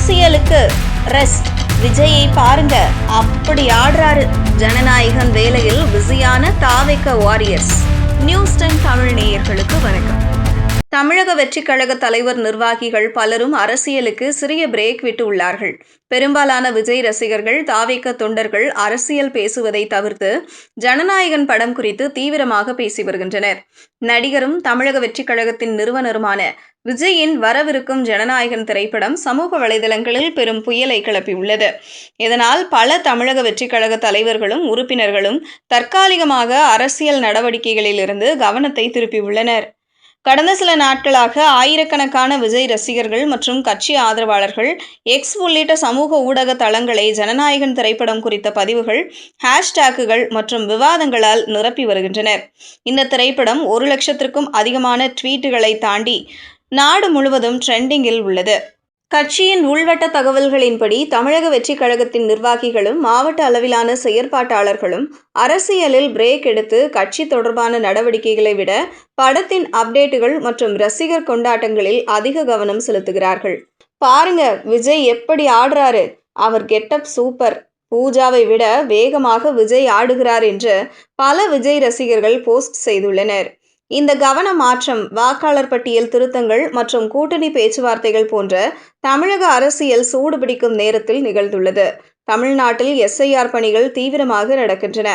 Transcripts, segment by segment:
அரசியலுக்கு ரெஸ்ட். விஜயை பாருங்க. அப்படி ஆடுறாரு. ஜனநாயகன் வேலையில் பிஸியான தாவேக்க வாரியர்ஸ். நியூஸ் டென் தமிழ் நேயர்களுக்கு வணக்கம். தமிழக வெற்றிக் கழக தலைவர் நிர்வாகிகள் பலரும் அரசியலுக்கு சிறிய பிரேக் விட்டு உள்ளார்கள் பெரும்பாலான விஜய் ரசிகர்கள் தாவேக்க தொண்டர்கள் அரசியல் பேசுவதை தவிர்த்து ஜனநாயகன் படம் குறித்து தீவிரமாக பேசி வருகின்றனர். நடிகரும் தமிழக வெற்றிக் கழகத்தின் நிறுவனருமான விஜயின் வரவிருக்கும் ஜனநாயகன் திரைப்படம் சமூக வலைதளங்களில் பெரும் புயலை கிளப்பியுள்ளது. இதனால் பல தமிழக வெற்றிக் கழக தலைவர்களும் உறுப்பினர்களும் தற்காலிகமாக அரசியல் நடவடிக்கைகளிலிருந்து கவனத்தை திருப்பியுள்ளனர். கடந்த சில நாட்களாக ஆயிரக்கணக்கான விஜய் ரசிகர்கள் மற்றும் கட்சி ஆதரவாளர்கள் எக்ஸ் உள்ளிட்ட சமூக ஊடக தளங்களை ஜனநாயகன் திரைப்படம் குறித்த பதிவுகள் ஹேஷ்டேக்குகள் மற்றும் விவாதங்களால் நிரப்பி வருகின்றனர். இந்த திரைப்படம் ஒரு லட்சத்திற்கும் அதிகமான ட்வீட்டுகளை தாண்டி நாடு முழுவதும் ட்ரெண்டிங்கில் உள்ளது. கட்சியின் உள்வட்ட தகவல்களின்படி தமிழக வெற்றிக் கழகத்தின் நிர்வாகிகளும் மாவட்ட அளவிலான செயற்பாட்டாளர்களும் அரசியலில் பிரேக் எடுத்து கட்சி தொடர்பான நடவடிக்கைகளை விட படத்தின் அப்டேட்டுகள் மற்றும் ரசிகர் கொண்டாட்டங்களில் அதிக கவனம் செலுத்துகிறார்கள். பாருங்க விஜய் எப்படி ஆடுறாரு. அவர் கெட்டப் சூப்பர். பூஜாவை விட வேகமாக விஜய் ஆடுகிறார் என்று பல விஜய் ரசிகர்கள் போஸ்ட் செய்துள்ளனர். இந்த கவன மாற்றம் வாக்காளர் பட்டியல் திருத்தங்கள் மற்றும் கூட்டணி பேச்சுவார்த்தைகள் போன்ற தமிழக அரசியல் சூடுபிடிக்கும் நேரத்தில் நிகழ்ந்துள்ளது. தமிழ்நாட்டில் எஸ்ஐஆர் பணிகள் தீவிரமாக நடக்கின்றன.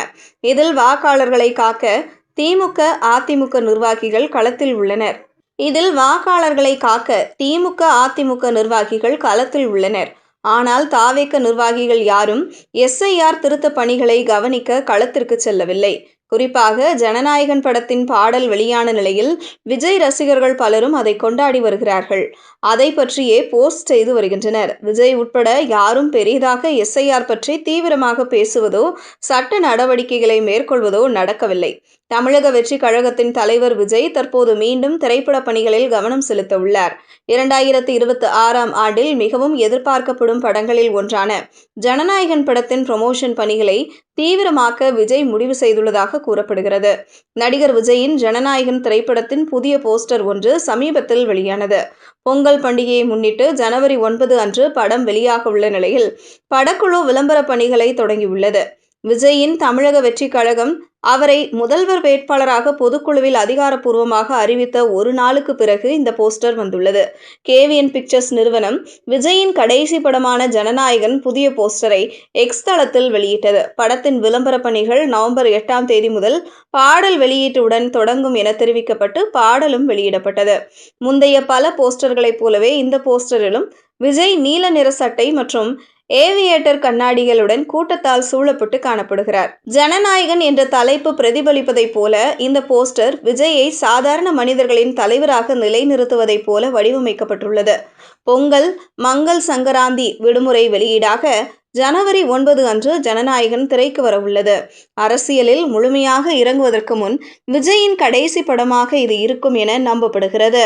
இதில் வாக்காளர்களை காக்க திமுக அதிமுக நிர்வாகிகள் களத்தில் உள்ளனர். இதில் வாக்காளர்களை காக்க திமுக அதிமுக நிர்வாகிகள் களத்தில் உள்ளனர். ஆனால் தாவேக்க நிர்வாகிகள் யாரும் எஸ்ஐஆர் திருத்த பணிகளை கவனிக்க களத்திற்கு செல்லவில்லை. குறிப்பாக ஜனநாயகன் படத்தின் பாடல் வெளியான நிலையில் விஜய் ரசிகர்கள் பலரும் அதை கொண்டாடி வருகிறார்கள். அதை பற்றியே போஸ்ட் செய்து வருகின்றனர். விஜய் உட்பட யாரும் பெரிதாக எஸ்ஐஆர் பற்றி தீவிரமாக பேசுவதோ சட்ட நடவடிக்கைகளை மேற்கொள்வதோ நடக்கவில்லை. தமிழக வெற்றி கழகத்தின் தலைவர் விஜய் தற்போது மீண்டும் திரைப்பட பணிகளில் கவனம் செலுத்த உள்ளார் இரண்டாயிரத்தி இருபத்தி ஆறாம் ஆண்டில் மிகவும் எதிர்பார்க்கப்படும் படங்களில் ஒன்றான ஜனநாயகன் படத்தின் ப்ரமோஷன் பணிகளை தீவிரமாக்க விஜய் முடிவு செய்துள்ளதாக கூறப்படுகிறது. நடிகர் விஜயின் ஜனநாயகன் திரைப்படத்தின் புதிய போஸ்டர் ஒன்று சமீபத்தில் வெளியானது. பொங்கல் பண்டிகையை முன்னிட்டு ஜனவரி ஒன்பது அன்று படம் வெளியாக உள்ள நிலையில் படக்குழு விளம்பர பணிகளை தொடங்கியுள்ளது. விஜயின் தமிழக வெற்றி கழகம் அவரை முதல்வர் வேட்பாளராக பொதுக்குழுவில் அதிகாரப்பூர்வமாக அறிவித்த ஒரு நாளுக்கு பிறகு இந்த போஸ்டர் வந்துள்ளது. கேவிஎன் பிக்சர்ஸ் நிறுவனம் விஜயின் கடைசி படமான ஜனநாயகன் புதிய போஸ்டரை எக்ஸ் தளத்தில் வெளியிட்டது. படத்தின் விளம்பர பணிகள் நவம்பர் எட்டாம் தேதி முதல் பாடல் வெளியீட்டுடன் தொடங்கும் என தெரிவிக்கப்பட்டு பாடலும் வெளியிடப்பட்டது. முந்தைய பல போஸ்டர்களைப் போலவே இந்த போஸ்டரிலும் விஜய் நீல நிற சட்டை மற்றும் ஏவியேட்டர் கண்ணாடிகளுடன் கூட்டத்தால் சூழப்பட்டு காணப்படுகிறார். ஜனநாயகன் என்ற தலைப்பு பிரதிபலிப்பதைப் போல இந்த போஸ்டர் விஜயை சாதாரண மனிதர்களின் தலைவராக நிலைநிறுத்துவதைப் போல வடிவமைக்கப்பட்டுள்ளது. பொங்கல் மங்கள் சங்கராந்தி விடுமுறை வெளியீடாக ஜனவரி ஒன்பது அன்று ஜனநாயகன் திரைக்கு வரவுள்ளது. அரசியலில் முழுமையாக இறங்குவதற்கு முன் விஜயின் கடைசி படமாக இது இருக்கும் என நம்பப்படுகிறது.